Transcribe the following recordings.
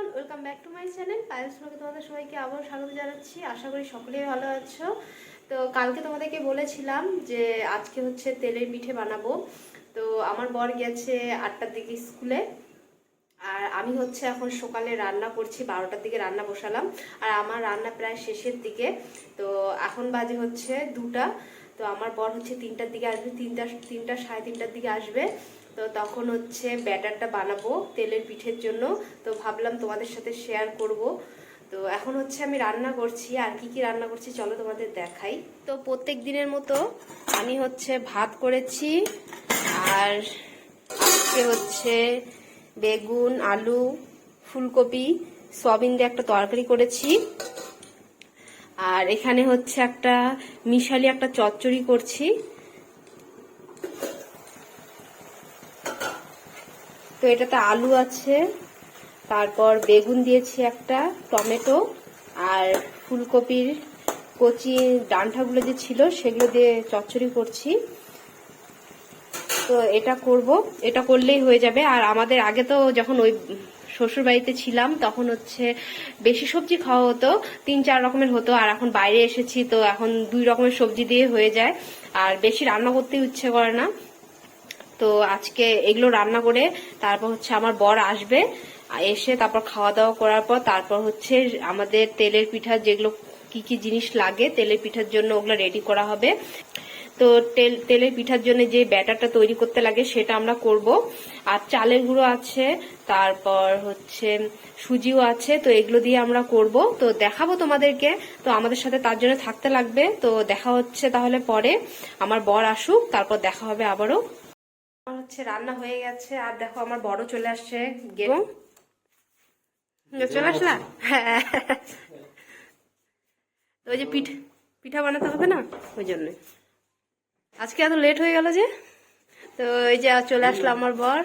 Everyone welcome back to my channel পায়েস ব্লগে তোমাদের সবাইকে আবারও স্বাগত জানাচ্ছি। আশা করি সকলেই ভালো আছো। তো কালকে তোমাদেরকে বলেছিলাম যে আজকে হচ্ছে তেলের পিঠে বানাবো। তো আমার বর গেছে আটটার দিকে স্কুলে। আর আমি হচ্ছে এখন সকালে রান্না করছি, বারোটার দিকে রান্না বসালাম। আর আমার রান্না প্রায় শেষের দিকে। তো এখন বাজে হচ্ছে দুটা। তো আমার বর হচ্ছে তিনটার দিকে আসবে, তিনটা তিনটা সাড়ে তিনটার দিকে আসবে। তো তখন হচ্ছে ব্যাটারটা বানাবো তেলের পিঠের জন্য। তো ভাবলাম তোমাদের সাথে শেয়ার করব। তো এখন হচ্ছে আমি রান্না করছি। আর কি কি রান্না করছি চলো তোমাদের দেখাই। তো প্রত্যেক দিনের মতো আমি হচ্ছে ভাত করেছি। আর আজকে হচ্ছে বেগুন, আলু, ফুলকপি, সয়াবিন দিয়ে একটা তরকারি করেছি। আর এখানে হচ্ছে একটা মিশালি একটা চচ্চড়ি করছি। তো এটাতে আলু আছে, তারপর বেগুন দিয়েছি একটা, টমেটো, আর ফুলকপির কচি ডাঁটাগুলো যে ছিল সেগুলো দিয়ে চচ্চড়ি করছি। তো এটা করব, এটা করলেই হয়ে যাবে। আর আমাদের আগে তো যখন ওই শ্বশুর বাড়িতে ছিলাম, তখন হচ্ছে বেশি সবজি খাওয়া হতো, তিন চার রকমের হতো, আর এখন বাইরে এসেছি, তো এখন দুই রকমের সবজি দিয়ে হয়ে যায়, আর বেশি রান্না করতে ইচ্ছে করে না। তো আজকে এগুলো রান্না করে তারপর হচ্ছে আমার বর আসবে, এসে তারপর খাওয়া দাওয়া করার পর তারপর হচ্ছে আমাদের তেলের পিঠা যেগুলো কি কি জিনিস লাগে, তেলের পিঠার জন্য ওগুলো রেডি করা হবে। তো তেল তেলের পিঠার জন্য যে ব্যাটারটা তৈরি করতে লাগে সেটা আমরা করব। আর চালের গুঁড়ো আছে তারপর হচ্ছে সুজিও আছে তো এগুলো দিয়ে আমরা করব। তো দেখাবো তোমাদেরকে তো আমাদের সাথে তার জন্য থাকতে লাগবে। তো দেখা হচ্ছে তাহলে পরে। আমার বর আসুক তারপর দেখা হবে আবারও। আমার হচ্ছে রান্না হয়ে গেছে আর দেখো আমার বড় চলে আসছে চলে আসলা? হ্যাঁ। ওই যে পিঠ পিঠা বানাতে হবে না? ওই জন্য। আজকে এত লেট হয়ে গেল যে। তো এই যে চলে আসলো আমার বর।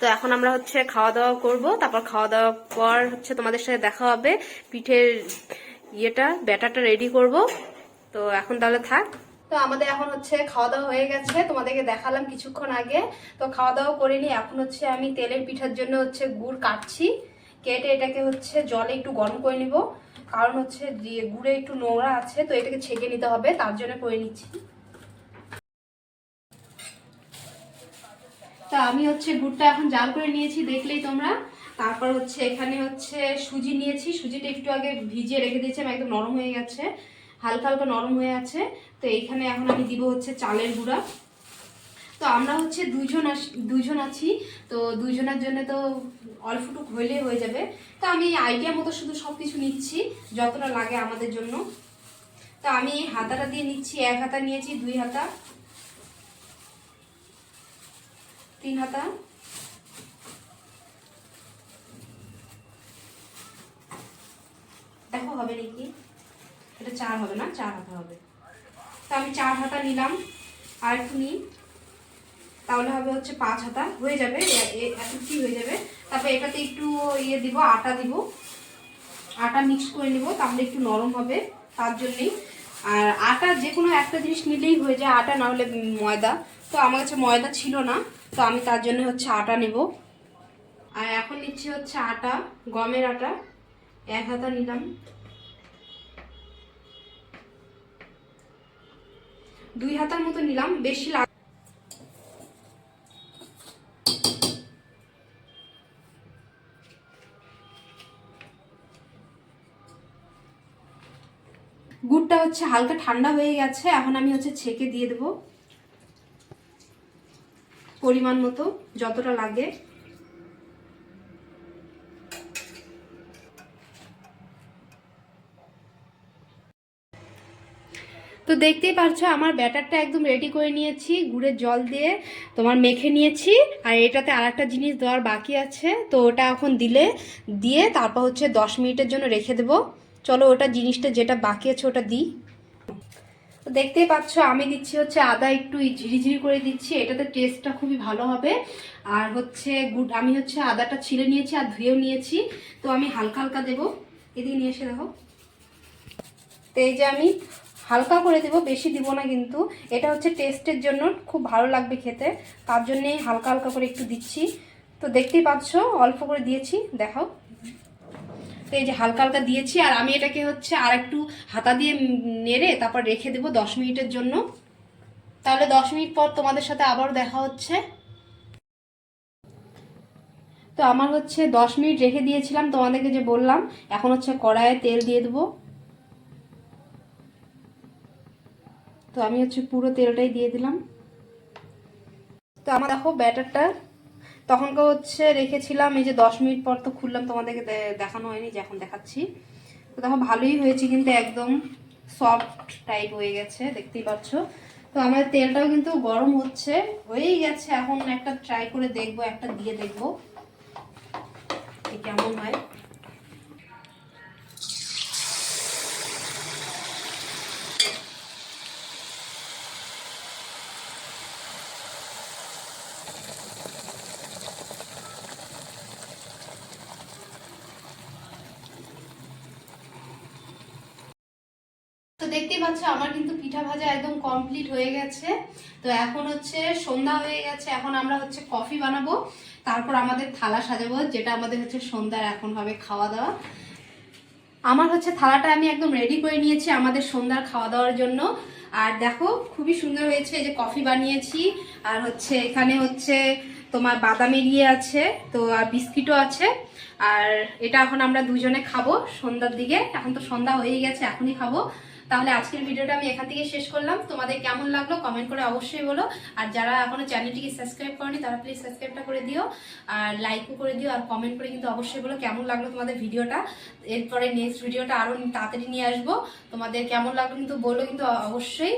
তো এখন আমরা হচ্ছে খাওয়া দাওয়া করব। তারপর খাওয়া দাওয়ার পর হচ্ছে তোমাদের সাথে দেখা হবে। পিঠের ইয়েটা, ব্যাটারটা রেডি করব। তো এখন তাহলে থাক। তো আমাদের এখন হচ্ছে খাওয়া দাওয়া হয়ে গেছে। তোমাদেরকে দেখালাম কিছুক্ষণ আগে। তো খাওয়া দাওয়া করিনি এখন হচ্ছে আমি তেলের পিঠার জন্য হচ্ছে গুড় কাটছি। কেটে এটাকে হচ্ছে জলে একটু গরম করে নিব। কারণ হচ্ছে যে গুড়ে একটু নোংরা আছে, তো এটাকে ছেঁকে নিতে হবে, তার জন্য করে নিচ্ছি। তা আমি হচ্ছে গুড়টা এখন জাল করে নিয়েছি, দেখলেই তোমরা। তারপর হচ্ছে এখানে হচ্ছে সুজি নিয়েছি, সুজিটা একটু আগে ভিজিয়ে রেখে দিয়েছি একদম নরম হয়ে গেছে, হালকা হালকা নরম হয়ে আছে। তো এইখানে এখন আমি দিব হচ্ছে চালের গুঁড়া। তো আমরা হচ্ছে দুইজন দুজন আছি, তো দুইজনের জন্য তো অল্পটুক হইলেই হয়ে যাবে। তো আমি আইডিয়া মতো শুধু সব কিছু নিচ্ছি, যতটা লাগে আমাদের জন্য। তো আমি এই হাতাটা দিয়ে নিচ্ছি, এক হাতা নিয়েছি, দুই হাতা, তিন হাতা। দেখো হবে নাকি? এটা চার হবে না, চার হাতা হবে। তো আমি চার হাতা নিলাম। আর একটু নিই। তাহলে হবে হচ্ছে পাঁচ হাতা। হয়ে যাবে এতটি হয়ে যাবে? তারপর এটাতে একটু ইয়ে দিব, আটা দিব। আটা মিক্স করে নিব, তাহলে একটু নরম হবে, তার জন্যেই। আর আটা যে কোনো একটা জিনিস নিলেই হয়ে যায়, আটা না হলে ময়দা। তো আমার কাছে ময়দা ছিল না, তো আমি তার জন্য হচ্ছে আটা নেব। আর এখন নিচ্ছি হচ্ছে আটা, গমের আটা। এক হাতা নিলাম। দুই হাতার মতো নিলাম, বেশি লাগ গুড়টা হচ্ছে হালকা ঠান্ডা হয়ে গেছে, এখন আমি হচ্ছে ছেঁকে দিয়ে দেব পরিমাণ মতো, যতটা লাগে। তো দেখতেই পারছ, আমার ব্যাটারটা একদম রেডি করে নিয়েছি, গুড়ের জল দিয়ে তোমার মেখে নিয়েছি, আর এটাতে আর একটা জিনিস দেওয়ার বাকি আছে, তো ওটা এখন দিলে, দিয়ে তারপর হচ্ছে দশ মিনিটের জন্য রেখে দেবো। চলো ওটা জিনিসটা যেটা বাকি আছে ওটা দিই। তো দেখতেই পাচ্ছ, আমি দিচ্ছি হচ্ছে আদা একটু ঝিরিঝিরি করে দিচ্ছি, এটাতে টেস্টটা খুবই ভালো হবে। আর হচ্ছে গুড, আমি হচ্ছে আদাটা ছিলে নিয়েছি আর ধুয়েও নিয়েছি, তো আমি হালকা হালকা দেবো। এদিকে নিয়ে এসে দেখো। তো এই যে আমি হালকা করে দেবো, বেশি দিব না কিন্তু, এটা হচ্ছে টেস্টের জন্য খুব ভালো লাগবে খেতে, তার জন্যেই হালকা হালকা করে একটু দিচ্ছি। তো দেখতেই পাচ্ছ, অল্প করে দিয়েছি, দেখাও। তো এই যে হালকা হালকা দিয়েছি, আর আমি এটাকে হচ্ছে আর একটু হাতা দিয়ে নেড়ে তারপর রেখে দেবো দশ মিনিটের জন্য। তাহলে দশ মিনিট পর তোমাদের সাথে আবারও দেখা হচ্ছে। তো আমার হচ্ছে দশ মিনিট রেখে দিয়েছিলাম তোমাদেরকে যে বললাম, এখন হচ্ছে কড়াইয়ে তেল দিয়ে দেবো। তো আমি হচ্ছে পুরো তেলটাই দিয়ে দিলাম। তো আমার দেখো ব্যাটারটা তখনকে হচ্ছে রেখেছিলাম, এই যে দশ মিনিট পর তো খুললাম, তোমাদেরকে দেখানো হয়নি, যে এখন দেখাচ্ছি। তো দেখো, ভালোই হয়েছে কিন্তু একদম সফট টাইপ হয়ে গেছে, দেখতেই পাচ্ছ। তো আমাদের তেলটাও কিন্তু গরম হচ্ছে, হয়েই গেছে। এখন একটা ট্রাই করে দেখব, একটা দিয়ে দেখব কেমন হয়। দেখতেই পাচ্ছ, আমার কিন্তু পিঠা ভাজা একদম কমপ্লিট হয়ে গেছে। তো এখন হচ্ছে সন্ধ্যা হয়ে গেছে, এখন আমরা হচ্ছে কফি বানাবো। তারপর আমাদের থালা সাজাবো, যেটা আমাদের হচ্ছে সন্ধ্যার এখন হবে খাওয়া দাওয়া। আমার হচ্ছে থালাটা আমি একদম রেডি করে নিয়েছি আমাদের সন্ধ্যার খাওয়া দাওয়ার জন্য। আর দেখো, খুবই সুন্দর হয়েছে, এই যে কফি বানিয়েছি। আর হচ্ছে এখানে হচ্ছে তোমার বাদামের ইয়ে আছে, তো আর বিস্কিটও আছে। আর এটা এখন আমরা দুজনে খাব সন্ধ্যার দিকে। এখন তো সন্ধ্যা হয়েই গেছে, এখনই খাব। তাহলে আজকের ভিডিওটা আমি এখান থেকে শেষ করলাম। তোমাদের কেমন লাগল কমেন্ট করে অবশ্যই বলো। আর যারা এখনও চ্যানেলটিকে সাবস্ক্রাইব করেনি, তারা প্লিজ সাবস্ক্রাইবটা করে দিও। আর লাইকও করে দিও, আর কমেন্ট করে কিন্তু অবশ্যই বলো কেমন লাগল তোমাদের ভিডিওটা। এরপরে নেক্সট ভিডিওটা আরও তাড়াতাড়ি নিয়ে আসব। তোমাদের কেমন লাগল কিন্তু বলো কিন্তু অবশ্যই।